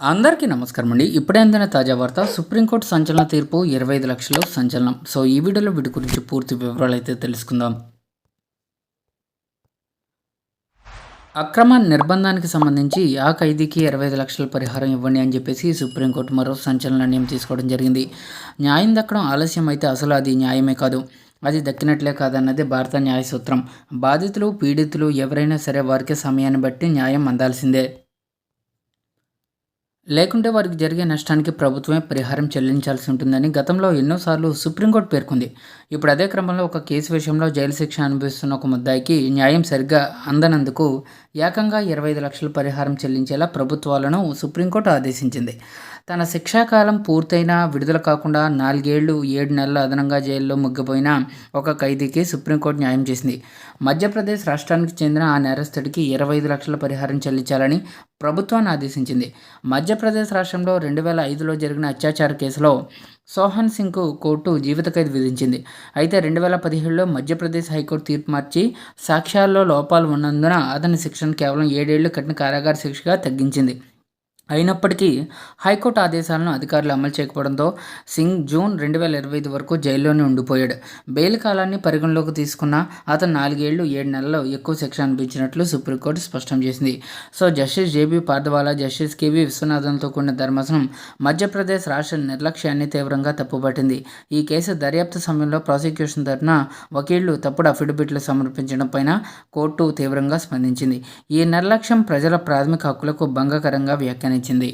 అందరికీ నమస్కారం అండి. ఇప్పుడే అందిన తాజా వార్త సుప్రీంకోర్టు సంచలన తీర్పు ఇరవై ఐదు లక్షలు సంచలనం. సో ఈ వీడియోలో వీటి గురించి పూర్తి వివరాలు అయితే తెలుసుకుందాం. అక్రమ నిర్బంధానికి సంబంధించి ఆ ఖైదీకి ఇరవై ఐదు లక్షల పరిహారం ఇవ్వండి అని చెప్పేసి సుప్రీంకోర్టు మరో సంచలన నిర్ణయం తీసుకోవడం జరిగింది. న్యాయం దక్కడం ఆలస్యం అయితే అసలు అది న్యాయమే కాదు. అది దక్కినట్లే కాదన్నది భారత న్యాయ సూత్రం బాధితులు పీడితులు ఎవరైనా సరే వారికి సమయాన్ని బట్టి న్యాయం అందాల్సిందే. లేకుంటే వారికి జరిగే నష్టానికి ప్రభుత్వమే పరిహారం చెల్లించాల్సి ఉంటుందని గతంలో ఎన్నోసార్లు సుప్రీంకోర్టు పేర్కొంది. ఇప్పుడు అదే క్రమంలో ఒక కేసు విషయంలో జైలు శిక్ష అనుభవిస్తున్న ఒక ముద్దాయికి న్యాయం సరిగ్గా అందనందుకు ఏకంగా ఇరవై ఐదు లక్షల పరిహారం చెల్లించేలా ప్రభుత్వాలను సుప్రీంకోర్టు ఆదేశించింది. తన శిక్షాకాలం పూర్తయినా విడుదల కాకుండా నాలుగేళ్ళు ఏడు నెలల అదనంగా జైల్లో ముగ్గిపోయిన ఒక ఖైదీకి సుప్రీంకోర్టు న్యాయం చేసింది. మధ్యప్రదేశ్ రాష్ట్రానికి చెందిన ఆ నేరస్తుడికి ఇరవై ఐదు లక్షల పరిహారం చెల్లించాలని ప్రభుత్వాన్ని ఆదేశించింది. మధ్యప్రదేశ్ రాష్ట్రంలో రెండు వేల ఐదులో జరిగిన అత్యాచార కేసులో సోహన్ సింగ్కు కోర్టు జీవిత ఖైదు విధించింది. అయితే రెండు వేల పదిహేడులో మధ్యప్రదేశ్ హైకోర్టు తీర్పు మార్చి సాక్ష్యాల్లో లోపాలు ఉన్నందున అతని శిక్షను కేవలం ఏడేళ్ళు కఠిన కారాగార శిక్షగా తగ్గించింది. అయినప్పటికీ హైకోర్టు ఆదేశాలను అధికారులు అమలు చేయకపోవడంతో సింగ్ జూన్ రెండు వేల ఇరవై ఐదు వరకు జైల్లోనే ఉండిపోయాడు. బెయిల్ కాలాన్ని పరిగణలోకి తీసుకున్న అతను నాలుగేళ్ళు ఏడు నెలల్లో ఎక్కువ శిక్ష అనిపించినట్లు సుప్రీంకోర్టు స్పష్టం చేసింది. So justice JB Pardiwala justice KV విశ్వనాథన్తో కూడిన ధర్మాసనం మధ్యప్రదేశ్ రాష్ట్ర నిర్లక్ష్యాన్ని తీవ్రంగా తప్పుపట్టింది. ఈ కేసు దర్యాప్తు సమయంలో ప్రాసిక్యూషన్ తరఫున వకీళ్ళు తప్పుడు అఫిడవిట్లు సమర్పించడం పైన కోర్టు తీవ్రంగా స్పందించింది. ఈ నిర్లక్ష్యం ప్రజల ప్రాథమిక హక్కులకు భంగకరంగా వ్యాఖ్యానించింది. ఆహ్వానించింది